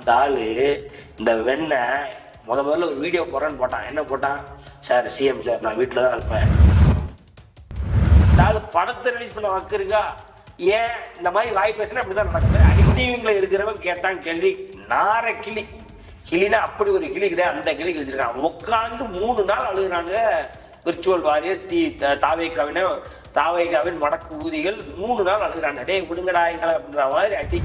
இந்த இந்த வெண்ணை முத முதல்ல ஒரு வீடியோ போடுறேன்னு போட்டான். என்ன போட்டான்? சார் சிஎம் சார் நான் வீட்டில் தான் இருப்பேன். நாலு படத்தை ரிலீஸ் பண்ண வக்கு இருக்கா? ஏன் இந்த மாதிரி வாய் பேசினா அப்படி தான் நடக்குது? அடித்தீவிங்களை இருக்கிறவன் கேட்டான் கேள்வி நார கிளி. கிளினா அப்படி ஒரு கிளி கிடையாது. அந்த கிளி கிழிச்சிருக்கான். உட்காந்து மூணு நாள் அழுகுறாங்க விர்ச்சுவல் வாரியர்ஸ் தி தாவேக்காவின தாவேக்காவின் வடக்கு ஊதிகள் மூணு நாள் அழுகுறாங்க. அடே விடுங்கடா எங்களை அப்படின்ற மாதிரி அடி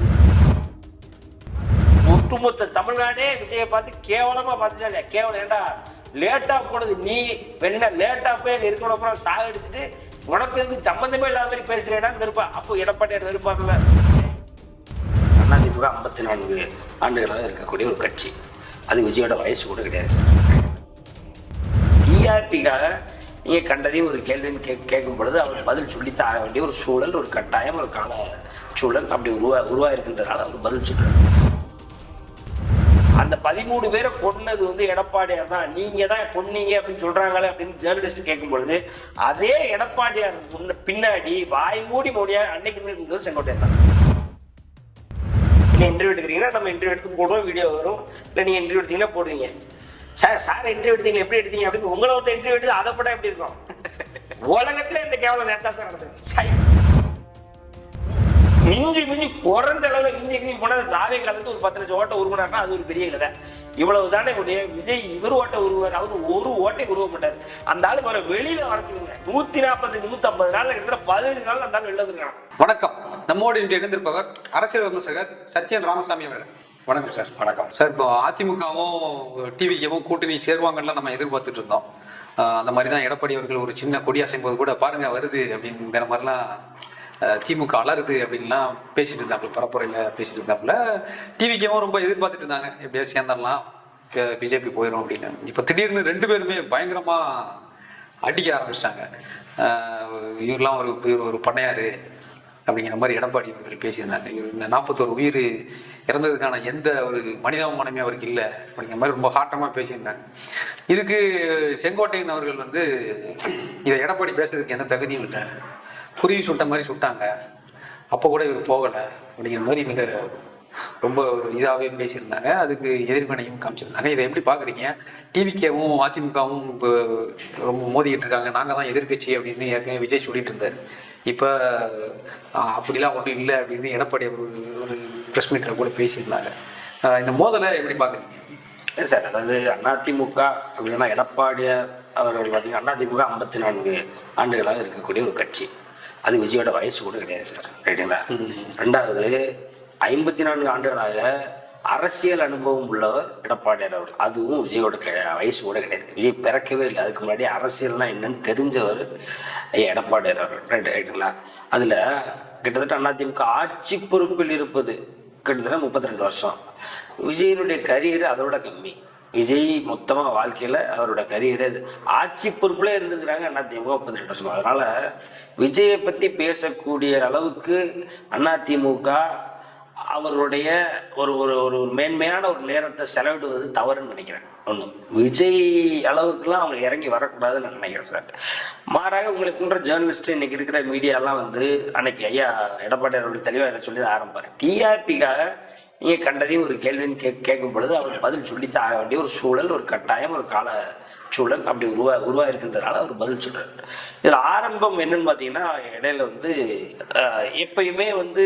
ஒட்டுமொத்த தமிழ்நாடே விஜயை பார்த்து கேவலமா பார்த்துச்சா கேவலம். ஏண்டா லேட்டா போனது நீ என்ன லேட்டா போய் அங்க இருக்கணும் அப்புறம் சாக எடுத்துட்டு உனக்கு இதுக்கு சம்பந்தமே இல்லாத மாதிரி பேசுறேடான்னு இருப்பா அப்போ எடப்பாடியார் இருப்பாங்கல்ல அதிமுக ஐம்பத்தி நான்கு ஆண்டுகளாக இருக்கக்கூடிய ஒரு கட்சி. அது விஜயோட வயசு கூட கிடையாது டிஆர்பிக்காக நீங்கள் கண்டதையும் ஒரு கேள்வின்னு கே கேட்கும் பொழுது அவர் பதில் சொல்லித்தான் ஆக வேண்டிய ஒரு சூழல் ஒரு கட்டாயம் ஒரு கால சூழல் அப்படி உருவா உருவாயிருக்கின்றனால அவர் பதில் சொல்றாரு. அந்த பதிமூணு பேரை கொன்னது வந்து எடப்பாடியார் தான். நீங்க தான் கொன்னீங்க அப்படின்னு சொல்றாங்களே அப்படின்னு ஜேர்னலிஸ்ட் கேட்கும் பொழுது அதே எடப்பாடியார் முன்ன பின்னாடி வாய் மூடி மோடியா அன்னைக்கு இருந்தது செங்கோட்டையர் தான். நீங்கள் இன்டர்வியூ எடுக்கிறீங்கன்னா நம்ம இன்டர்வியூ எடுத்து போடுவோம் வீடியோ வரும். இல்லை நீங்கள் இன்டர்வியூ எடுத்தீங்கன்னா போடுவீங்க. சார் சார் இன்டர்வியூ எடுத்தீங்க எப்படி எடுத்தீங்க அப்படின்னு உங்களை ஒருத்தர் இன்டர்வியூ எடுத்து அதை படம் எப்படி இருக்கும்? உலகத்துல இந்த கேவலம் நேத்தா சார் நடந்தது சை. மிஞ்சி மிஞ்சி குறைஞ்ச அளவுல மிஞ்சி மிஞ்சி போனா தாவே கலந்து ஒரு பத்து லட்சம் ஓட்டை உருவினார்னா அது ஒரு பெரிய கதை. இவ்வளவு தானே உடைய விஜய் இவர் ஓட்டை உருவார் அவர் ஒரு ஓட்டை உருவ மாட்டார். அந்த ஆளு வர வெளியில வரைச்சுங்க நூத்தி நாற்பத்தஞ்சு நூத்தி ஐம்பது நாள்ல கிட்டத்தட்ட பதினஞ்சு நாள் அந்த ஆள் வெளில வணக்கம். நம்மோடு இன்று இணைந்திருப்பவர் அரசியல் விமர்சகர் சத்யன் ராமசாமி அவர்கள். வணக்கம் சார். வணக்கம். சார் இப்போ அதிமுகவும் டிவிக்கும் கூட்டணி சேருவாங்கன்னு நம்ம எதிர்பார்த்துட்டு இருந்தோம். அந்த மாதிரி தான் எடப்பாடி அவர்கள் ஒரு சின்ன கொடி அசையும் போது கூட பாருங்க வருது அப்படிங்கிற மாதிரிலாம் திமுக அலருது அப்படின்லாம் பேசிட்டு இருந்தாப்புல பரப்புரையில் பேசிட்டு இருந்தாப்புல டிவிக்கும் ரொம்ப எதிர்பார்த்துட்டு இருந்தாங்க. எப்படியாவது சேர்ந்துடலாம் பிஜேபி போயிடும் அப்படின்னு. இப்போ திடீர்னு ரெண்டு பேருமே பயங்கரமாக அடிக்க ஆரம்பிச்சிட்டாங்க. இவரெல்லாம் ஒரு இவர் ஒரு பண்ணையாரு அப்படிங்கிற மாதிரி எடப்பாடி அவர்கள் பேசியிருந்தாங்க. இவர் இந்த நாற்பத்தோரு உயிர் இறந்ததுக்கான எந்த ஒரு மனிதாபிமானமே அவருக்கு இல்லை அப்படிங்கிற மாதிரி ரொம்ப ஹாட்டமாக பேசியிருந்தாங்க. இதுக்கு செங்கோட்டையன் அவர்கள் வந்து இதை எடப்பாடி பேசுறதுக்கு எந்த தகுதியும் இல்லை. குருவி சுட்ட மாதிரி சுட்டாங்க அப்போ கூட இவர் போகலை. அப்படிங்கிற மாதிரி மிக ரொம்ப இதாகவே பேசியிருந்தாங்க. அதுக்கு எதிர்வினையும் காமிச்சிருந்தாங்க. இதை எப்படி பார்க்குறீங்க டிவிகேவும் அதிமுகவும் இப்போ ரொம்ப மோதிக்கிட்டு இருக்காங்க. நாங்கள் தான் எதிர்க்கட்சி அப்படின்னு ஏற்கனவே விஜய் சொல்லிட்டு இருந்தார். இப்போ அப்படிலாம் ஒன்றும் இல்லை அப்படின்னு எடப்பாடி ஒரு ஒரு ப்ரெஸ் மீட்டில் கூட பேசியிருந்தாங்க. இந்த மோதலை எப்படி பார்க்குறீங்க சார் அதாவது அதிமுக அப்படின்னா எடப்பாடிய அவர்கள் பார்த்தீங்கன்னா அதிமுக ஐம்பத்தி நான்கு ஆண்டுகளாக இருக்கக்கூடிய ஒரு கட்சி. அது விஜயோட வயசு கூட கிடையாது சார். ரைட்டுங்களா? ரெண்டாவது ஐம்பத்தி நான்கு ஆண்டுகளாக அரசியல் அனுபவம் உள்ளவர் எடப்பாடியார் அவர் அதுவும் விஜயோட வயசு கூட கிடையாது. விஜய் பிறக்கவே இல்லை. அதுக்கு முன்னாடி அரசியல்னா என்னன்னு தெரிஞ்சவர் எடப்பாடியார் அவர் ரைட் ரைட்டுங்களா? அதில் கிட்டத்தட்ட அதிமுக ஆட்சி பொறுப்பில் இருப்பது கிட்டத்தட்ட முப்பத்தி ரெண்டு வருஷம். விஜயனுடைய கரியர் அதோட கம்மி. விஜய் மொத்தமாக வாழ்க்கையில் அவரோட கரியர் ஆட்சி பொறுப்புல இருந்திருக்கிறாங்க அதிமுக முப்பத்தி ரெண்டு வருஷம். அதனால் விஜயை பற்றி பேசக்கூடிய அளவுக்கு அதிமுக அவருடைய ஒரு ஒரு ஒரு ஒரு மேன்மையான ஒரு நேரத்தை செலவிடுவது தவறுன்னு நினைக்கிறேன். ஒன்று விஜய் அளவுக்குலாம் அவங்க இறங்கி வரக்கூடாதுன்னு நான் நினைக்கிறேன் சார். மாறாக உங்களுக்கு போன்ற ஜேர்னலிஸ்ட் இன்னைக்கு இருக்கிற மீடியாலாம் வந்து அன்னைக்கு ஐயா எடப்பாடி அவர்கள் தெளிவாக இதை சொல்லி தான் ஆரம்பிப்பார். டிஆர்பிக்காக நீங்கள் கண்டதையும் ஒரு கேள்வின்னு கே கேட்கும் பொழுது அவர் பதில் சொல்லித்தான் ஆக வேண்டிய ஒரு சூழல் ஒரு கட்டாயம் ஒரு கால சூழல் அப்படி உருவா உருவாயிருக்கின்றனால அவர் பதில் சொல்றாரு. இதில் ஆரம்பம் என்னன்னு பார்த்தீங்கன்னா இடையில வந்து எப்பயுமே வந்து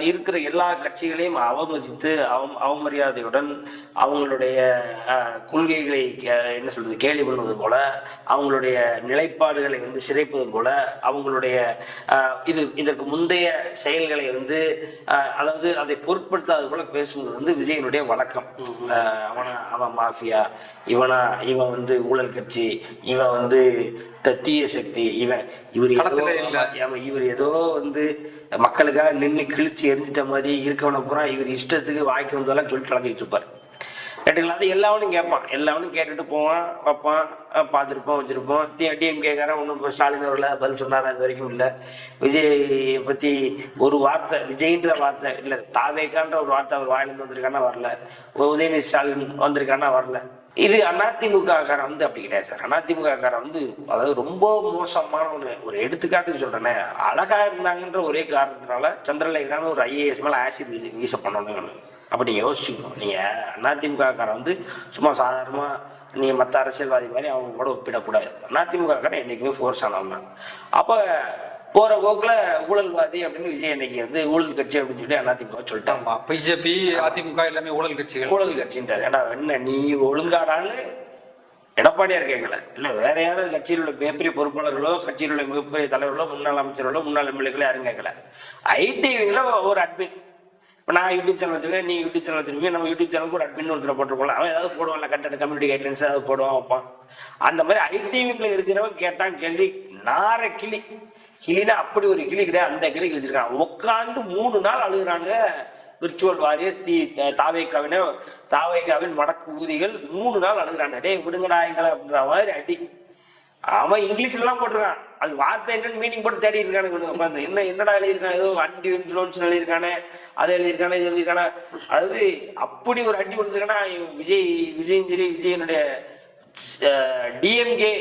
இருக்கிற எல்லா கட்சிகளையும் அவமதித்து அவம் அவமரியாதையுடன் அவங்களுடைய கொள்கைகளை என்ன சொல்றது கேலி பண்ணுவது போல அவங்களுடைய நிலைப்பாடுகளை வந்து சிதைப்பது போல அவங்களுடைய இது இதற்கு முந்தைய செயல்களை வந்து அதாவது அதை பொருட்படுத்தாது போல பேசுவது வந்து விஜயனுடைய வழக்கம். அவன அவன் மாஃபியா இவனா இவன் வந்து ஊழல் கட்சி இவன் வந்து த- தீய சக்தி இவன் இவர் இவர் ஏதோ வந்து மக்களுக்காக நின்று கிழிச்சு எரிஞ்சிட்ட மாதிரி இருக்கவன பூரா இவர் இஷ்டத்துக்கு வாய்க்கு வந்ததெல்லாம் சொல்லிட்டு அழைச்சிட்டு இருப்பார். கேட்டுங்களா? அது எல்லாவனும் கேட்பான். எல்லாவனும் கேட்டுட்டு போவான் வைப்பான் பார்த்திருப்போம் வச்சிருப்போம். டி டிஎம்கேக்காரன் ஒன்றும் இப்போ ஸ்டாலின் அவர்கள பதில் சொன்னார் அது வரைக்கும் இல்லை. விஜய் பற்றி ஒரு வார்த்தை விஜய்ன்ற வார்த்தை இல்லை தாவேக்கான்ற ஒரு வார்த்தை அவர் வாயிலிருந்து வந்திருக்கானா வரல. உதயநிதி ஸ்டாலின் வந்திருக்கானா வரல. இது அதிமுக காரன் வந்து அப்படி கிடையாது சார். அதிமுக காரன் வந்து அதாவது ரொம்ப மோசமான ஒரு ஒரு எடுத்துக்காட்டுக்கு சொல்றேனே அழகா இருந்தாங்கன்ற ஒரே காரணத்தினால சந்திரலேகரான ஒரு ஐஏஎஸ் மேல ஆசிட் வீச வீச பண்ணணும் அப்படி நீங்கள் யோசிச்சுக்கணும். நீங்கள் அதிமுகக்காரன் வந்து சும்மா சாதாரணமாக நீங்கள் மற்ற அரசியல்வாதி மாதிரி அவங்க கூட ஒப்பிடக்கூடாது. அதிமுகக்காரன் என்றைக்குமே ஃபோர்ஸ் ஆனவங்க அப்போ போகிற போக்கில் ஊழல்வாதி அப்படின்னு விஜய் இன்னைக்கு வந்து ஊழல் கட்சி அப்படின்னு சொல்லி அதிமுக சொல்லிட்டாங்க. பிஜேபி அதிமுக எல்லாமே ஊழல் கட்சிகள். ஊழல் கட்சின்றாரு ஏடா என்ன நீ ஒழுங்காடான்னு எடப்பாடியார் கேட்கல இல்ல வேற யாரும் கட்சியில் உள்ள மிகப்பெரிய பொறுப்பாளர்களோ கட்சியில் உள்ள மிகப்பெரிய தலைவர்களோ முன்னாள் அமைச்சர்களோ முன்னாள் எம்எல்ஏக்களோ யாரும் கேட்கல ஐடிவில ஒரு அட்மின் இப்போ நான் யூடியூப் சேனல் வச்சிருக்கேன் நீ யூடியூப் சேனல் வச்சிருக்கீங்க நம்ம யூடியூப் சேனலுக்கு ஒரு அட்மின் ஒருத்தர் போட்டுருக்கோம் அவன் ஏதாவது போடுவான்ல கண்டென்ட் கம்யூனிட்டி கைட்லைன்ஸ் ஏதாவது போடுவான் வைப்பான். அந்த மாதிரி ஐடிவில இருக்கிறவன் கேட்டான் கேள்வி நார கிளி. கிளினா அப்படி ஒரு கிளி கிடையாது. அந்த கிளி கிழிச்சிருக்கான் உட்காந்து மூணு நாள் அழுகுறாங்க. விர்ச்சுவல் வாரியர்ஸ் தி தாவேக்காவின தாவேக்காவின் மடக்கு ஊதிகள் மூணு நாள் அழுகுறாங்க. டேய் விடுங்கடா எங்களை அப்படின்ற மாதிரி அடி. அவன் இங்கிலீஷ்ல எல்லாம் போட்டிருக்கான். அது வார்த்தை என்னன்னு மீனிங் போட்டு தேடி இருக்கானு உட்காந்து என்ன என்னடா எழுதியிருக்கான் ஏதோ அண்டி இன்ஃபுளுன்ஸ் எழுதியிருக்கானே. அதை எழுதியிருக்கானே இது எழுதியிருக்கானே. அதாவது அப்படி ஒரு அடி கொடுத்துருக்கானா விஜய் விஜயும் சரி விஜயனுடைய டிஎம்கே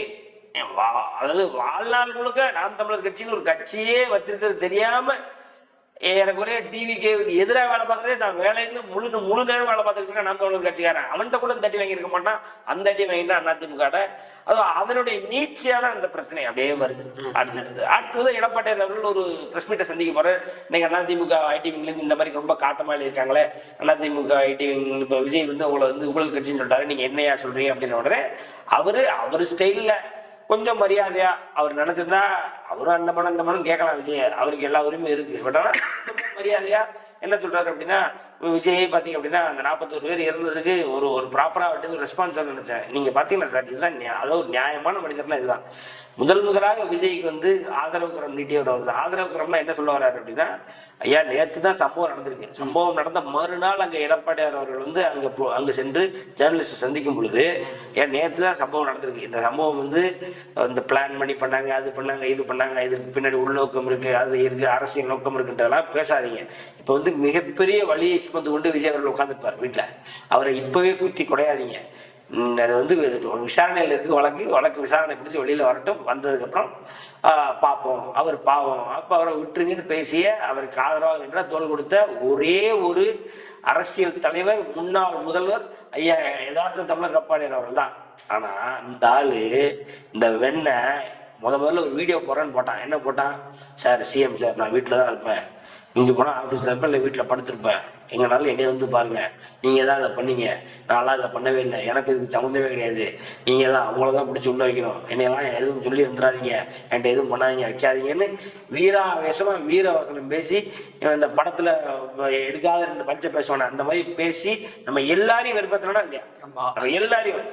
அதாவது வாழ்நாள் முழுக்க நாம் தமிழர் கட்சின்னு ஒரு கட்சியே வச்சிருக்கிறது தெரியாம ஏறக்குறைய ஒரே டிவிக்கு எதிராக வேலை பார்க்கறதே தான் வேலைன்னு முழு முழு நேரம் வேலை பார்த்துக்கிட்டு நாம் தமிழர் கட்சிக்காரன். அவன்கிட்ட கூட தட்டி வாங்கியிருக்க மாட்டான் அந்த அடி வாங்கினா அதிமுக அது அதனுடைய நீட்சியான அந்த பிரச்சனை அப்படியே வருது. அடுத்தடுத்து அடுத்தது எடப்பாடியார் அவர்கள் ஒரு பிரஸ் மீட்டை சந்திக்க போறாரு. இன்னைக்கு அதிமுக ஐடி விங்லேருந்து இந்த மாதிரி ரொம்ப காட்டமா இருக்காங்களே அதிமுக ஐடி விங் இப்போ விஜய் வந்து உங்களை வந்து ஊழல் கட்சின்னு சொல்லிட்டாரு. நீங்க என்னையா சொல்றீங்க அப்படின்னு உடனே அவரு அவர் ஸ்டைலில் கொஞ்சம் மரியாதையா அவர் நினைச்சிருந்தா அவரும் அந்த மனம் இந்த மனம் கேட்கலாம் விஜய். அவருக்கு எல்லா உரிமையும் இருக்கு. பட் ஆனால் மரியாதையா என்ன சொல்றாரு அப்படின்னா விஜய் பாத்தீங்க அப்படின்னா அந்த நாற்பத்தோரு பேர் இறந்ததுக்கு ஒரு ஒரு ப்ராப்பரா விட்டு ரெஸ்பான்ஸ் நினைச்சேன். நீங்க பாத்தீங்கன்னா சார் இதுதான் அதாவது நியாயமான மனிதர்னா இதுதான். முதல் முதலாக விஜய்க்கு வந்து ஆதரவு கரம் நீட்டியவர் வருது ஆதரவு கரம்னா என்ன சொல்ல வர்றாரு அப்படின்னா ஐயா நேற்று தான் சம்பவம் நடந்திருக்கு. சம்பவம் நடந்த மறுநாள் அங்க எடப்பாடியார் அவர்கள் வந்து அங்க அங்க சென்று ஜேர்னலிஸ்ட் சந்திக்கும் பொழுது ஏன் நேற்று தான் சம்பவம் நடந்திருக்கு. இந்த சம்பவம் வந்து இந்த பிளான் பண்ணி பண்ணாங்க அது பண்ணாங்க இது பண்ணாங்க இதுக்கு பின்னாடி உள்நோக்கம் இருக்கு அது இருக்கு அரசியல் நோக்கம் இருக்குன்றதெல்லாம் பேசாதீங்க. இப்போ வந்து மிகப்பெரிய வழியை சுமந்து கொண்டு விஜய் அவர்கள் உட்காந்துருப்பார் வீட்டுல அவரை இப்பவே குத்தி குடையாதீங்க. அது வந்து விசாரணையில் இருக்கு வழக்கு வழக்கு விசாரணை பிடிச்சி வெளியில வரட்டும். வந்ததுக்கப்புறம் ஆஹ், பார்ப்போம். அவர் பாவம். அப்போ அவரை விட்டுருங்கன்னு பேசிய அவருக்கு ஆதரவாக என்றால் தோல் கொடுத்த ஒரே ஒரு அரசியல் தலைவர் முன்னாள் முதல்வர் ஐயா யதார்த்த தமிழர் கப்பாடியர் அவர்கள் தான் ஆனா இந்த ஆளு இந்த வெண்ணை முத முதல்ல ஒரு வீடியோ போடுறேன்னு போட்டான். என்ன போட்டான்? சார் சிஎம் சார் நான் வீட்டில் தான் இருப்பேன். மிஞ்சி போனால் ஆஃபீஸில் இருப்பேன் இல்லை வீட்டில் படுத்திருப்பேன். எங்கனாலும் என்னைய வந்து பாருங்க. நீங்கள் தான் அதை பண்ணீங்க. நான்லாம் அதை பண்ணவே இல்லை. எனக்கு இதுக்கு சம்மந்தமே கிடையாது. நீங்கள் தான் அவங்கள தான் பிடிச்சி உள்ள வைக்கணும். என்னையெல்லாம் எதுவும் சொல்லி வந்துடாதீங்க. என்கிட்ட எதுவும் பண்ணாதீங்க. வைக்காதீங்கன்னு வீராவேசமா வீரவசனம் பேசி இந்த படத்துல எடுக்காத ரெண்டு பஞ்ச பேசுவானே அந்த மாதிரி பேசி நம்ம எல்லாரையும் வெறுப்பத்தினா இல்லையா? எல்லாரையும்.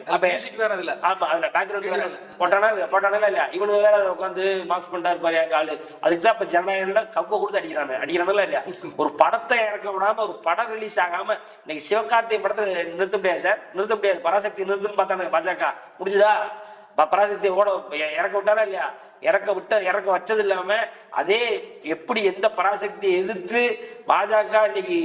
வேற அதுல. ஆமா அதுல பேக்ரவுண்ட் போட்டானா போட்டானா இல்லையா? இவனுக்கு வேற அதை உட்காந்து மாஸ் பண்ணிட்டாரு பாரு எங்க ஆளு அதுக்கு தான் இப்ப ஜனநாயகம்ல கவ்வ கொடுத்து அடிக்கிறாங்க அடிக்கிறானுல இல்லையா? ஒரு படத்தை இறக்க விடாம ஒரு படம் ரிலீஸ் ஆகாம இன்னைக்கு சிவகார்த்திகை படத்தை நிறுத்த முடியாது சார். நிறுத்த முடியாது. பராசக்தி நிறுத்துன்னு பார்த்தானுங்க பாஜக. முடிஞ்சுதா? ப- பராசக்தி ஓட இறக்க விட்டாரா இல்லையா? இறக்க விட்ட இறக்க வச்சது இல்லாம அதே எப்படி எந்த பராசக்தியை எதிர்த்து பாஜக இன்னைக்கு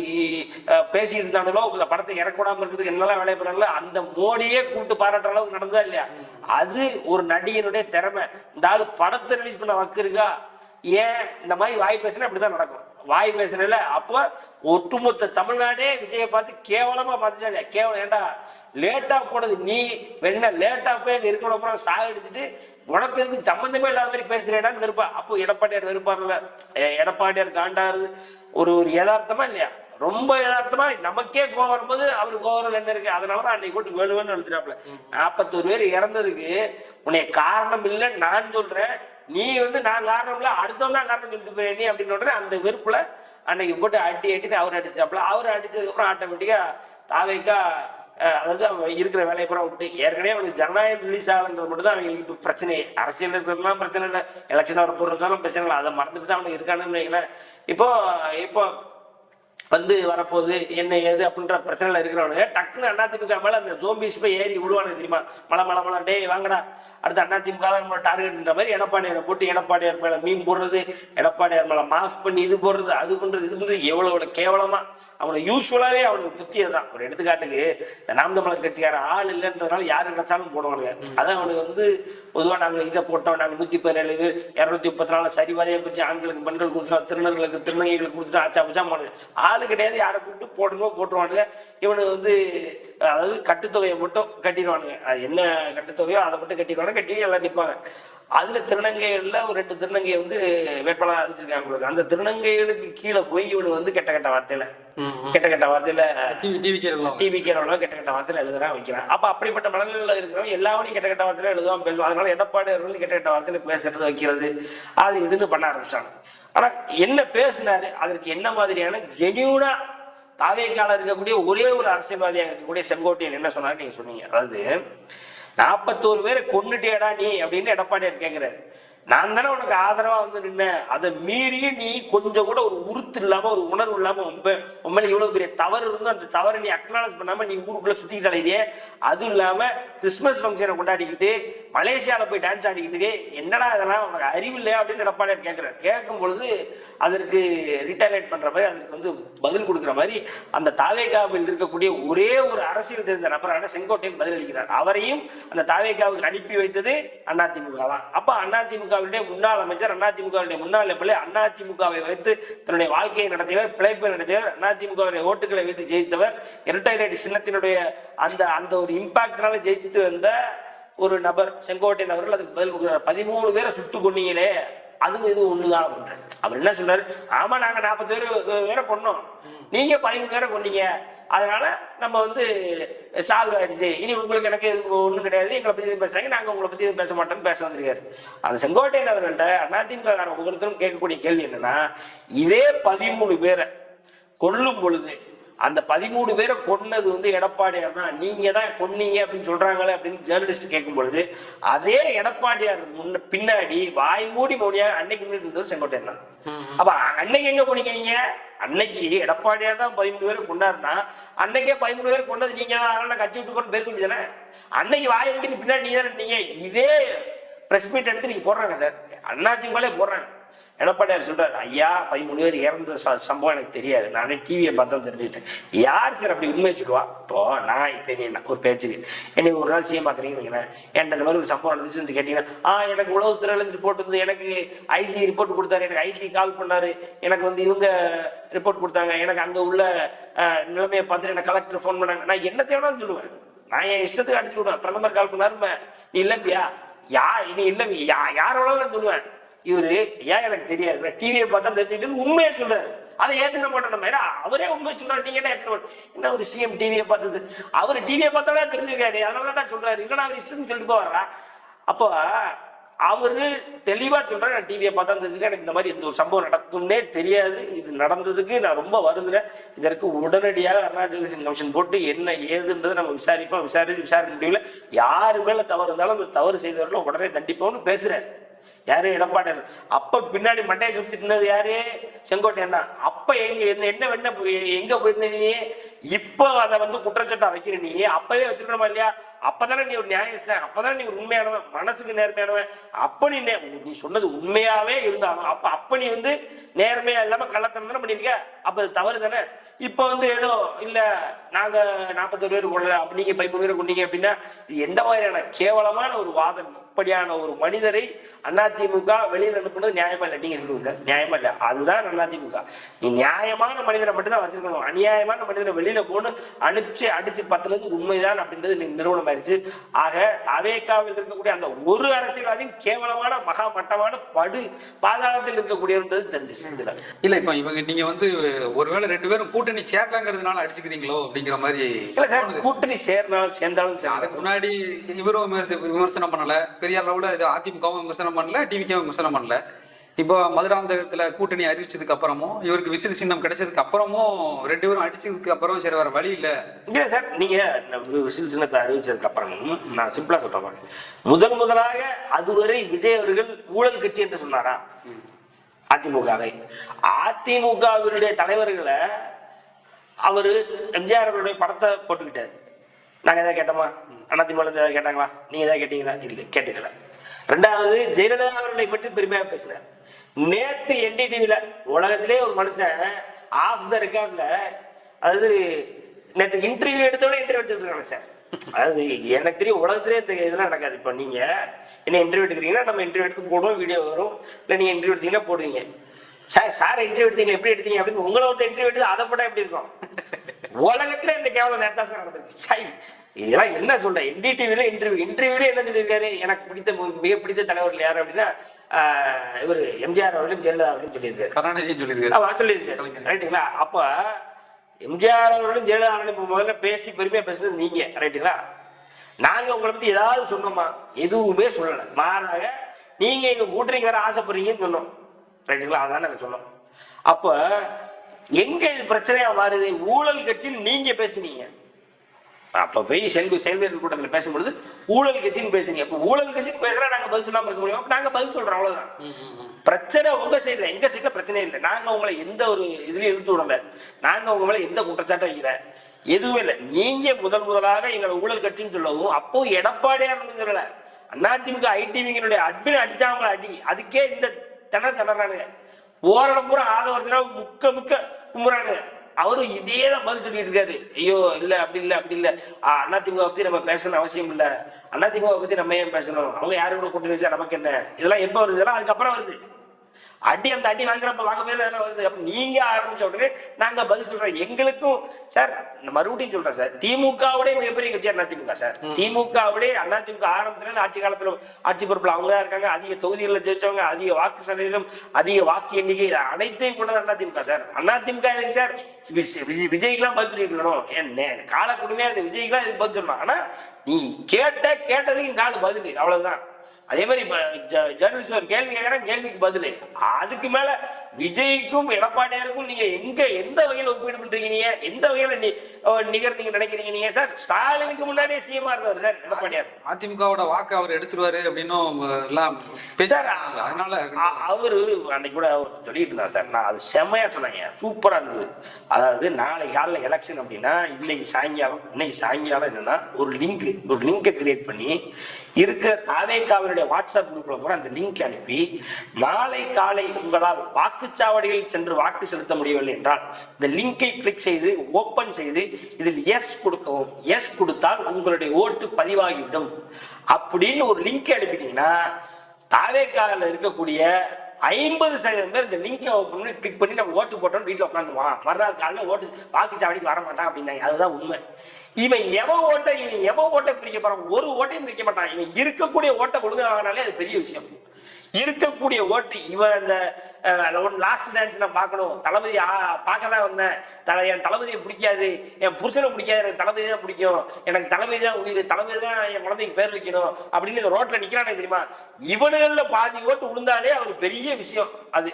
பேசிட்டு இருந்தாங்களோ இந்த படத்தை இறக்க விடாம இருக்கிறதுக்கு என்னெல்லாம் வேலை பண்ணாங்களோ அந்த மோடியே கூப்பிட்டு பாராட்டுற அளவுக்கு நடந்ததா இல்லையா? அது ஒரு நடிகனுடைய திறமை. இந்த ஆளு படத்தை ரிலீஸ் பண்ண வக்கு இருக்கா? ஏன்? இந்த மாதிரி வாய் பேசினா அப்படிதான் நடக்கும். வாய் பேசுறதுல அப்ப ஒட்டுமொத்த தமிழ்நாடே விஜயை பார்த்து கேவலமா பார்த்துச்சா கேவலம் ஏண்டா லேட்டா போனது நீ வேணா லேட்டா போய் அங்க இருக்கணும் அப்புறம் சாகடிச்சிட்டு உனக்கு எதுக்கு சம்பந்தமே இல்லாத மாதிரி பேசுறேடான்னு வெறுப்பா. அப்போ எடப்பாடியார் வெறுப்பார்ல எடப்பாடியார் காண்டாரு ஒரு ஒரு யதார்த்தமா இல்லையா? ரொம்ப யதார்த்தமா. நமக்கே கோவம் வரும்போது அவர் கோவம் என்ன இருக்கு? அதனாலதான் அன்னைக்கு போட்டு வேணுவேன்னு எழுத்துட்டாப்ல நாற்பத்தோரு பேர் இறந்ததுக்கு உன்னை காரணம் இல்லைன்னு நான் சொல்றேன். நீ வந்து நான் காரணம்ல அடுத்தவங்க தான் காரணம் சொல்லிட்டு போய் நீ அப்படின்னு உடனே அந்த வெறுப்புல அன்னைக்கு போட்டு அடி அடின்னு அவர் அடிச்சிட்டாப்புல அவர் அடிச்சதுக்கப்புறம் ஆட்டோமேட்டிக்கா தாவைக்கா அதாவது அவன் இருக்கிற வேலையை பூரா விட்டு ஏற்கனவே அவனுக்கு ஜனநாயகம் ரிலீஸ் ஆகலன்றது மட்டும் தான் அவங்களுக்கு இப்போ பிரச்சனை அரசியல் இருக்கிறதுலாம் பிரச்சனை இல்லை. எலெக்ஷன் வர போறதுனாலும் பிரச்சனை இல்லை. அதை மறந்துட்டு தான் அவனுக்கு இருக்கானுன்னு வைங்களேன். இப்போ இப்போ வந்து வரப்போகுது என்ன ஏது அப்படின்ற பிரச்சனைல இருக்கிறவனுங்க டக்குன்னு அதிமுக மேல அந்த ஜோம்பிஸ் போய் ஏறி விடுவானுங்க தெரியுமா? மலை மலை மலை டேய் வாங்கடா. அடுத்து அதிமுக தான் நம்மளோட டார்கெட்ன்ற மாதிரி எடப்பாடியாரை போட்டு எடப்பாடியார் மேல மீன் போடுறது எடப்பாடியார் மேல மாஃப் பண்ணி இது போடுறது அது பண்றது இது பண்றது எவ்வளவு எவ்வளவு கேவலமா. அவனை யூஸ்வலாவே அவனுக்கு புத்தியது தான் ஒரு எடுத்துக்காட்டுக்கு நாம் தமிழர் கட்சிக்கார ஆள் இல்லைன்றதுனால யாரு கிடைச்சாலும் போடுவானுங்க. அதான் அவனுக்கு வந்து பொதுவா நாங்க இதை போட்டோம். நாங்க நூத்தி பதினேழு பேர் இருநூத்தி முப்பத்தி நாலு சரிவாதையா பிரிச்சு ஆண்களுக்கு பெண்கள் கொடுத்துட்டோம் திருநர்களுக்கு திருநங்கைகளுக்கு கொடுத்துட்டோம். ஆச்சா புச்சா ஆள் ஆளு கிடையாது. யாரை கூப்பிட்டு போடுங்க போட்டுருவானுங்க. இவனு வந்து அதாவது கட்டுத்தொகையை மட்டும் கட்டிடுவானுங்க. அது என்ன கட்டுத்தொகையோ அதை மட்டும் கட்டிடுவானுங்க. கட்டி எல்லாம் நிற்பாங்க அதுல திருநங்கைகள்ல ஒரு ரெண்டு திருநங்கையை வந்து வேட்பாளர் அறிவிச்சிருக்காங்க. அந்த திருநங்கைகளுக்கு கீழே போய் இவனு வந்து கெட்ட கெட்ட வார்த்தையில கெட்ட கெட்ட வார்த்தையில டிவி டிவி கேட்கலாம் டிவி கேரளா கெட்ட கெட்ட வார்த்தையில எழுதுறான் வைக்கிறான். அப்ப அப்படிப்பட்ட மனநிலையில இருக்கிறவன் எல்லாரும் கெட்ட கெட்ட வார்த்தையில எழுதுவான் பேசுவான். அதனால எடப்பாடி அவர்கள் கெட்ட கெட்ட வார்த்தையில பேசுறது வைக்கிறது அது இதுன்னு பண்ண ஆரம்பிச்சிட்டாங்க. ஆனா என்ன பேசினாரு அதற்கு என்ன மாதிரியான ஜெனியூனா தாவேக்கால இருக்கக்கூடிய ஒரே ஒரு அரசியல்வாதியாக இருக்கக்கூடிய செங்கோட்டையன் என்ன சொன்னாரு நீங்க சொன்னீங்க. அதாவது நாற்பத்தோரு பேரை கொன்னுட்டேடா நீ அப்படின்னு எடப்பாடியார் கேட்கிறாரு நான் தானே உனக்கு ஆதரவா வந்து நின்னேன். அதை மீறி நீ கொஞ்சம் கூட ஒரு உறுத்து இல்லாம ஒரு உணர்வு இல்லாம உண்மை உண்மையில இவ்வளவு பெரிய தவறு இருந்தும் அந்த தவறை நீ அக்னாலஜ் பண்ணாம நீ ஊருக்குள்ள சுத்திக்கிட்டு அலையிறியே அதுவும் இல்லாம கிறிஸ்மஸ் ஃபங்க்ஷனை கொண்டாடிக்கிட்டு மலேசியால போய் டான்ஸ் ஆடிக்கிட்டு என்னடா இதெல்லாம் உனக்கு அறிவு இல்லையா அப்படின்னு எடப்பாடியார் கேட்கிறார் கேட்கும் பொழுது அதற்கு ரிட்டாலியேட் பண்ற மாதிரி அதற்கு வந்து பதில் கொடுக்குற மாதிரி அந்த தாவேகாவில் இருக்கக்கூடிய ஒரே ஒரு அரசியல் தெரிந்த நபரான செங்கோட்டையன் பதிலளிக்கிறார். அவரையும் அந்த தாவேகாவுக்கு அனுப்பி வைத்தது அதிமுக தான். அப்ப அதிமுகவினுடைய முன்னாள் அமைச்சர் அதிமுகவினுடைய முன்னாள் எம்எல்ஏ அதிமுகவை வைத்து தன்னுடைய வாழ்க்கையை நடத்தியவர் பிழைப்பை நடத்தியவர் அதிமுகவினுடைய ஓட்டுகளை வைத்து ஜெயித்தவர் இரட்டை இலை சின்னத்தினுடைய அந்த அந்த ஒரு இம்பாக்டினால ஜெயித்து வந்த ஒரு நபர் செங்கோட்டையன் அவர்கள் அதுக்கு பதில் கொடுக்குறாரு. பதிமூணு பேரை சுட்டு கொண்டீங்களே அதுவும் இது ஒண்ணுதான் அப்படின்றாரு அவர் என்ன சொன்னாரு ஆமா நாங்க நாற்பது பேர் பேரை கொன்னோம். நீங்க பதிமூணு பேரை கொன்னீங்க. அதனால நம்ம வந்து சால்வ் ஆயிடுச்சு. இனி உங்களுக்கு எனக்கு எதுவும் ஒன்றும் கிடையாது. எங்களை பத்தி எதுவும் பேசுறாங்க நாங்க உங்களை பத்தி எதுவும் பேச மாட்டோம்னு பேச வந்திருக்காரு. அந்த செங்கோட்டையன் அவர்கள்ட்ட அதிமுக ஒவ்வொருத்தரும் கேட்கக்கூடிய கேள்வி என்னன்னா இதே பதிமூணு பேரை கொல்லும் பொழுது அந்த பதிமூணு பேரை கொன்னது வந்து எடப்பாடியார் தான். நீங்க தான் கொன்னீங்க அப்படின்னு சொல்றாங்களே அப்படின்னு ஜேர்னலிஸ்ட் கேட்கும் பொழுது அதே எடப்பாடியார் முன்ன பின்னாடி வாய் மூடி மௌனியா அன்னைக்கு நின்னுட்டு இருந்தவர் செங்கோட்டையன் தான். அப்ப அன்னைக்கு எங்க போனீங்க நீங்க? அன்னைக்கு எடப்பாடியார் தான் பதிமூணு பேரை கொண்டாருன்னா அன்னைக்கே பதிமூணு பேர் கொண்டது நீங்க தான். அதனால கட்சி விட்டு போன பேர் தானே? அன்னைக்கு வாய் மூடி பின்னாடி நீங்க தானே இதே பிரஸ் மீட் எடுத்து நீங்க போடுறாங்க சார். அதிமுகலே போடுறாங்க. எடப்பாடியார் சொல்றாரு ஐயா பதிமூணு பேர் இறந்த ச- சம்பவம் எனக்கு தெரியாது. நானே டிவியை பார்த்தா தெரிஞ்சுக்கிட்டேன். யார் சார் அப்படி உண்மை சொல்லுவா? இப்போ நான் இப்போ நீ ஒரு பேச்சுக்கு என்னை ஒரு நாள் சிஎம் பார்க்குறீங்கன்னு வைங்களேன். என்கிட்ட இந்த மாதிரி ஒரு சம்பவம் நடந்துச்சு வந்து கேட்டீங்கன்னா ஆ எனக்கு உளவுத்துறையிலேருந்து ரிப்போர்ட் வந்து எனக்கு ஐசி ரிப்போர்ட் கொடுத்தாரு. எனக்கு ஐசி கால் பண்ணாரு. எனக்கு வந்து இவங்க ரிப்போர்ட் கொடுத்தாங்க. எனக்கு அங்கே உள்ள நிலைமையை பார்த்துட்டு எனக்கு கலெக்டர் ஃபோன் பண்ணாங்க. நான் என்ன தேவைன்னு சொல்லுவேன். நான் என் இஷ்டத்துக்கு அடிச்சு விடுவேன். பிரதமர் கால் பண்ணாருமே நீ இல்லையா யா நீ இல்லை யா யாரோட நான் சொல்லுவேன். இவரு ஏன் எனக்கு தெரியாது? டிவியை பார்த்தா தெரிஞ்சுக்கிட்டு உண்மையை சொல்றாரு. அதை ஏத்துக்கிற மாட்டோம் நம்ம. ஏன்னா அவரே உண்மை சொல்றாரு. நீங்க என்ன ஏத்துக்க மாட்டோம்? என்ன ஒரு சிஎம் டிவியை பார்த்தது? அவர் டிவியை பார்த்தாலே தெரிஞ்சிருக்காரு. அதனால தான் சொல்றாரு. இல்லைன்னா அவர் இஷ்டத்துக்கு சொல்லிட்டு போவாரா? அப்போ அவரு தெளிவா சொல்றாரு. நான் டிவியை பார்த்தா தெரிஞ்சுக்க எனக்கு இந்த மாதிரி இந்த ஒரு சம்பவம் நடக்கும்னே தெரியாது. இது நடந்ததுக்கு நான் ரொம்ப வருந்துறேன். இதற்கு உடனடியாக அருணாச்சலேஷன் கமிஷன் போட்டு என்ன ஏதுன்றதை நம்ம விசாரிப்போம். விசாரிச்சு விசாரிக்க முடியல. யாரு மேல தவறு இருந்தாலும் அந்த தவறு செய்தவர்களும் உடனே தண்டிப்போம்னு பேசுறேன் யாரு? எடப்பாடி அப்ப பின்னாடி மண்டையை சுத்திட்டு இருந்தது யாரு? செங்கோட்டையன் தான். அப்ப எங்க என்ன என்ன வெண்ண போய்- எங்க போயிருந்த நீ? இப்போ அதை வந்து குற்றச்சாட்டா வைக்கிற நீ? அப்பவே வச்சிருக்கணுமா இல்லையா? அப்பதானே நீ ஒரு நியாயம் அப்பதானே நீ ஒரு உண்மையானவன் மனசுக்கு நேர்மையானவன். அப்ப நீ நீ சொன்னது உண்மையாவே இருந்தாலும் அப்ப அப்ப நீ வந்து நேர்மையா இல்லாம கள்ளத்தனம் தானே பண்ணிருக்க அப்ப அது தவறு தானே? இப்ப வந்து ஏதோ இல்ல நாங்க நாற்பத்தொரு பேர் கொள்ள அப்படி நீங்க பதிமூணு பேர் கொண்டீங்க அப்படின்னா இது எந்த மாதிரியான கேவலமான ஒரு வாதம்? இப்படியான ஒரு மனிதரை அதிமுக வெளியில் அனுப்புனது நியாயமா இல்லை? நீங்க சொல்லுங்க சார். நியாயமா இல்லை? அதுதான் அதிமுக நீ நியாயமான மனிதரை மட்டும் தான் வச்சிருக்கணும். அநியாயமான மனிதரை வெளியில போன்னு அனுப்பிச்சு அடிச்சு பத்துனது உண்மைதான் அப்படின்றது நிறுவனம் ஆயிடுச்சு ஆக அவேக்காவில் இருக்கக்கூடிய அந்த ஒரு அரசியல்வாதியும் கேவலமான மகா மட்டமான படு பாதாளத்தில் இருக்கக்கூடியன்றது தெரிஞ்சிருச்சு இல்ல இப்ப இவங்க நீங்க வந்து ஒருவேளை ரெண்டு பேரும் கூட்டணி சேரலாங்கிறதுனால அடிச்சுக்கிறீங்களோ அப்படிங்கிற மாதிரி இல்ல சார் கூட்டணி சேர்னாலும் சேர்ந்தாலும் சரி. அதுக்கு முன்னாடி இவரும் விமர்சி- விமர்சனம் பண்ணல. பெரிய அளவுல இது அதிமுகவும் விமர்சனம் பண்ணல டிவிக்கும் விமர்சனம் பண்ணல. இப்போ மதுராந்தகத்துல கூட்டணி அறிவிச்சதுக்கு அப்புறமும் இவருக்கு விசில் சின்னம் கிடைச்சதுக்கு அப்புறமும் ரெண்டு பேரும் அடிச்சதுக்கு அப்புறம் சரி வேற வழி இல்ல. இல்ல சார் நீங்க விசில் சின்னத்தை அறிவிச்சதுக்கு அப்புறம் நான் சிம்பிளா சொல்றேன் பாருங்க. முதன் முதலாக அதுவரை விஜய் அவர்கள் ஊழல் கட்சி என்று சொன்னாரா? அதிமுகவை. அதிமுகவினுடைய தலைவர்களை அவரு எம்ஜிஆர் அவர்களுடைய படத்தை போட்டுக்கிட்டாரு. நாங்க எதாவது கேட்டோமா? அதிமுக எதாவது கேட்டாங்களா? நீங்க ஏதாவது கேட்டீங்களா? இல்லை கேட்டுக்கல. ரெண்டாவது ஜெயலலிதா அவர்களை பற்றி பெருமையா பேசுறேன் நேத்து என்டிடிவில உலகத்திலே ஒரு மனுஷன் ஆஃப் த ரெக்கார்ட்ல அதாவது நேத்து இன்டர்வியூ எடுத்தோட இன்டர்வியூ எடுத்துட்டு இருக்காங்க சார். அதாவது எனக்கு தெரியும் உலகத்திலே இந்த இதெல்லாம் நடக்காது. இப்போ நீங்க என்ன இன்டர்வியூ எடுக்கிறீங்கன்னா நம்ம இன்டர்வியூ எடுத்து போடுவோம் வீடியோ வரும். இல்லை நீங்க இன்டர்வியூ எடுத்தீங்கன்னா போடுவீங்க. சார் சார் இன்டர்வியூ எடுத்தீங்க எப்படி எடுத்தீங்க அப்படின்னு உங்களை ஒருத்தர் இன்டர்வியூ எடுத்து அதை போட்டா எப்படி இருக்கும்? உலகத்துல இந்த கேவலம் நேரத்தா சார் நடந்திருக்கு. சை இதெல்லாம் என்ன சொல்ற? என்டிடிவில இன்டர்வியூ இன்டர்வியூல என்ன சொல்லியிருக்காரு? எனக்கு பிடித்த மிக பிடித்த தலைவர்கள் யார் அப்படின்னா இவர் எம்ஜிஆர் அவர்களும் ஜெயலலிதா அவர்களும் சொல்லியிருக்காரு. கருணாநிதியும் சொல்லியிருக்காரு. சொல்லியிருக்காரு. ரைட்டுங்களா? அப்ப எம்ஜிஆர் அவர்களும் ஜெயலலிதா அவர்களும் முதல்ல பேசி பெருமையா பேசுனது நீங்க ரைட்டுங்களா? நாங்க உங்களை பத்தி ஏதாவது சொன்னோமா? எதுவுமே சொல்லல. மாறாக நீங்க எங்க கூட்டணிக்கு வர ஆசைப்படுறீங்கன்னு சொன்னோம். ரைட்டுங்களா? அதான் நாங்க சொன்னோம். அப்ப எங்க இது பிரச்சனையா மாறுது? ஊழல் கட்சின்னு நீங்க பேசுனீங்க. அப்ப போய் செல்வி செயல்வீரர் கூட்டத்தில் பேசும்பொழுது ஊழல் கட்சின்னு பேசுங்க அப்ப ஊழல் கட்சின்னு பேசுறா நாங்க பதில் சொல்லாம இருக்க முடியும்? அப்ப நாங்க பதில் சொல்றோம் அவ்வளவுதான். பிரச்சனை உங்க சைடுல எங்க சைடுல பிரச்சனை இல்லை. நாங்க உங்களை எந்த ஒரு இதுலயும் எடுத்து விடல. நாங்க உங்க மேல எந்த குற்றச்சாட்டும் வைக்கல. எதுவுமே இல்லை. நீங்க முதல் முதலாக எங்களை ஊழல் கட்சின்னு சொல்லவும் அப்போ எடப்பாடியார் சொல்லல. அதிமுக ஐடிவிங்களுடைய அட்மின் அடிச்சாங்க அடி. அதுக்கே இந்த திணற திணறானுங்க. ஓரணம் பூரா ஆதவர்த்தினா முக்க முக்க கும்புறானுங்க அவரும் இதே தான் பதில் சொல்லிட்டு இருக்காரு. ஐயோ இல்ல அப்படி இல்ல அப்படி இல்ல. ஆஹ் அதிமுக பத்தி நம்ம பேசணும் அவசியம் இல்ல. அதிமுக பத்தி நம்ம ஏன் பேசணும்? அவங்க யாரு கூட கூட்டணி வச்சா நமக்கு என்ன? இதெல்லாம் எப்ப வருது? இதெல்லாம் அதுக்கப்புறம் வருது. அடி அந்த அடி வாங்குறப்ப வாங்க பேர் தானே வருது? அப்ப நீங்க ஆரம்பிச்ச உடனே நாங்க பதில் சொல்றோம். எங்களுக்கும் சார் மறுபடியும் சொல்றேன் சார் திமுகவுடைய மிகப்பெரிய கட்சி அதிமுக சார் திமுகவுடைய அதிமுக ஆரம்பத்துல இருந்து ஆட்சி காலத்துல ஆட்சி பொறுப்புல அவங்க தான் இருக்காங்க. அதிக தொகுதிகளில் ஜெயிச்சவங்க அதிக வாக்கு சதவீதம் அதிக வாக்கு எண்ணிக்கை அனைத்தையும் கொண்டது அதிமுக சார் அதிமுக எதுக்கு சார் விஜய்க்குலாம் பதில் சொல்லிட்டு இருக்கணும். என்ன கால கொடுமையா அது விஜய்க்குலாம் இதுக்கு பதில் சொல்லணும் ஆனா நீ கேட்ட கேட்டதுக்கு கால பதில் அவ்வளவுதான். அதே மாதிரி ஜெர்னலிஸ்ட் ஒரு கேள்வி கேட்கறேன் கேள்விக்கு பதில். அதுக்கு மேல விஜய்க்கும் எடப்பாடியாருக்கும் நீங்க எங்க எந்த வகையில ஒப்பீடு பண்றீங்க நீங்க? எந்த வகையில நிகர் நீங்க நினைக்கிறீங்க நீங்க? சார் ஸ்டாலினுக்கு முன்னாடியே சிஎம்ஆ இருந்தவர் சார் எடப்பாடியார். அதிமுகவோட வாக்கு அவர் எடுத்துருவாரு அப்படின்னும் எல்லாம் பேசாரு அதனால அவரு அன்னைக்கு கூட அவர் சொல்லிட்டு இருந்தார் சார். நான் அது செம்மையா சொன்னாங்க. சூப்பரா இருந்தது. அதாவது நாளை காலைல எலெக்ஷன் அப்படின்னா இன்னைக்கு சாயங்காலம் இன்னைக்கு சாயங்காலம் என்னன்னா ஒரு லிங்க் ஒரு லிங்கை கிரியேட் பண்ணி இருக்கிற தாவேக்காவினுடைய வாட்ஸ்அப் குரூப்ல கூட அந்த லிங்க் அனுப்பி நாளை காலை உங்களால் வாக்குச்சாவடியில் சென்று வாக்கு செலுத்த முடியவில்லை என்றால் இந்த லிங்கை கிளிக் செய்து ஓபன் செய்து இதில் எஸ் கொடுக்கவும். எஸ் கொடுத்தால் உங்களுடைய ஓட்டு பதிவாகிவிடும். அப்படின்னு ஒரு லிங்க் அனுப்பிட்டீங்கன்னா தாவேக்கால இருக்கக்கூடிய ஐம்பது சதவீதம் பேர் இந்த லிங்கை ஓப்பன் பண்ணி கிளிக் பண்ணி நம்ம ஓட்டு போட்டோம் வீட்டில் உட்காந்துவான் மறுநாள் காலையில் ஓட்டு வாக்குச்சாவடிக்கு வர மாட்டான் அப்படின்னாங்க. அதுதான் உண்மை. இவன் எவன் ஓட்டை இவன் எவன் ஓட்டை பிரிக்க போறான்? ஒரு ஓட்டையும் பிரிக்க மாட்டான். இவன் இருக்கக்கூடிய ஓட்டை ஒழுங்கு அது பெரிய விஷயம். இருக்கக்கூடிய ஓட்டு இவன் இந்த லாஸ்ட் டான்ஸ் நான் பார்க்கணும். தளபதி பார்க்க தான் வந்தேன். தல என் தளபதியை பிடிக்காது. என் புருஷனை பிடிக்காது. எனக்கு தளபதி தான் பிடிக்கும். எனக்கு தளபதி தான் உயிர். தளபதி தான் என் குழந்தைக்கு பேர் வைக்கணும். அப்படின்னு இந்த ரோட்டில் நிற்கிறானே தெரியுமா? இவனுங்களில் பாதி ஓட்டு விழுந்தாலே அவர் பெரிய விஷயம். அது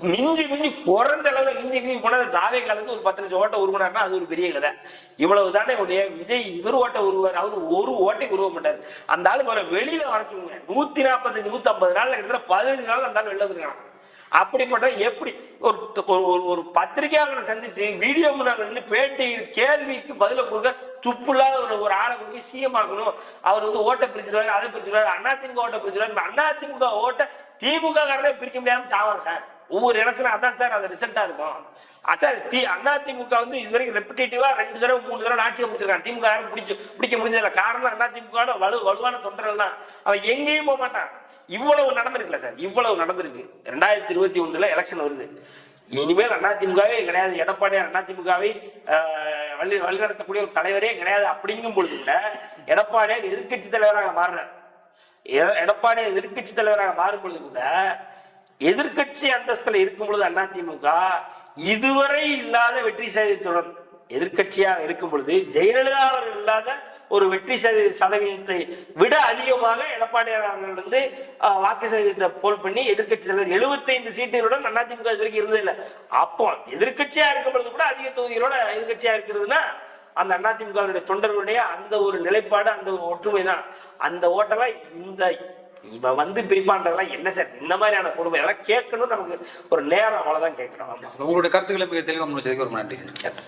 மிஞ்சி மிஞ்சி குறைஞ்ச அளவுல இந்தி மிஞ்சி போனது தாவே கலந்து ஒரு பத்து லட்சம் ஓட்ட உருவினார்னா அது ஒரு பெரிய கதை. இவ்வளவு தானே உடைய விஜய் இவர் ஓட்ட உருவார் அவர் ஒரு ஓட்டை உருவ மாட்டார். அந்த ஆளு வர வெளியில வர நூத்தி நாற்பத்தஞ்சு நூத்தி ஐம்பது நாள் கிட்டத்தட்ட பதினஞ்சு நாள் அந்த ஆள் வெளில வந்துருக்கான். அப்படிப்பட்ட எப்படி ஒரு ஒரு- ஒரு சந்திச்சு வீடியோ முன்னாள் நின்று பேட்டி கேள்விக்கு பதில கொடுக்க துப்பு இல்லாத ஒரு ஒரு ஆளை கொடுக்க சிஎம் ஆக்கணும். அவர் வந்து ஓட்டை பிரிச்சிருவாரு அதை பிரிச்சிருவாரு அதிமுக ஓட்டை பிரிச்சிருவாரு. அதிமுக ஓட்டை திமுக காரனே பிரிக்க முடியாம சாவாங்க சார். ஒவ்வொரு எலெக்ஷனும் அதான் சார் அது ரிசல்ட்டா இருக்கும்? அச்சா தி அண்ணா திமுக வந்து இது வரைக்கும் ரெப்பிட்டேட்டிவா ரெண்டு தடவை மூணு தடவை ஆட்சியை முடிச்சிருக்கான். திமுக யாரும் பிடிச்சு பிடிக்க முடிஞ்சதில்ல. காரணம் அண்ணா திமுக வலு வலுவான தொண்டர்கள் தான். அவன் எங்கேயும் போக மாட்டான். இவ்வளவு நடந்திருக்குல்ல சார் இவ்வளவு நடந்திருக்கு. ரெண்டாயிரத்தி இருபத்தி ஒண்ணுல எலெக்ஷன் வருது. இனிமேல் அதிமுகவே கிடையாது. எடப்பாடியார் அதிமுகவை வழி வழிநடத்தக்கூடிய ஒரு தலைவரே கிடையாது. அப்படிங்கும் பொழுது கூட எடப்பாடியார் எதிர்க்கட்சி தலைவராக மாறுறார். எடப்பாடி எதிர்கட்சி எதிர்க்கட்சி தலைவராக மாறும் பொழுது கூட எதிர்க்கட்சி அந்தஸ்தில் இருக்கும் பொழுது அதிமுக இதுவரை இல்லாத வெற்றி சதவீதத்துடன் எதிர்கட்சியாக இருக்கும் பொழுது ஜெயலலிதா அவர்கள் இல்லாத ஒரு வெற்றி சதவீதத்தை விட அதிகமாக எடப்பாடியார் அவர்கள் வந்து வாக்கு சதவீதத்தை போல் பண்ணி எதிர்க்கட்சி தலைவர் 75 சீட்டுகளுடன் அதிமுக இது வரைக்கும் இருந்தது இல்லை அப்போ எதிர்க்கட்சியா இருக்கும் பொழுது கூட அதிக தொகுதிகளோட எதிர்கட்சியா இருக்கிறதுனா அந்த அதிமுகவினுடைய தொண்டர்களுடைய அந்த ஒரு நிலைப்பாடு அந்த ஒரு ஒற்றுமை தான் அந்த ஓட்டெல்லாம் இந்த இவன் வந்து பிரிப்பான்றதெல்லாம் என்ன சார்? இந்த மாதிரியான கொடுமை. அதெல்லாம் கேட்கணும் நமக்கு ஒரு நேரம் அவ்வளவுதான் கேட்கணும் உங்களுடைய கருத்துக்களை மிக தெளிவாக முடிச்சதுக்கு ஒரு நன்றி சார்.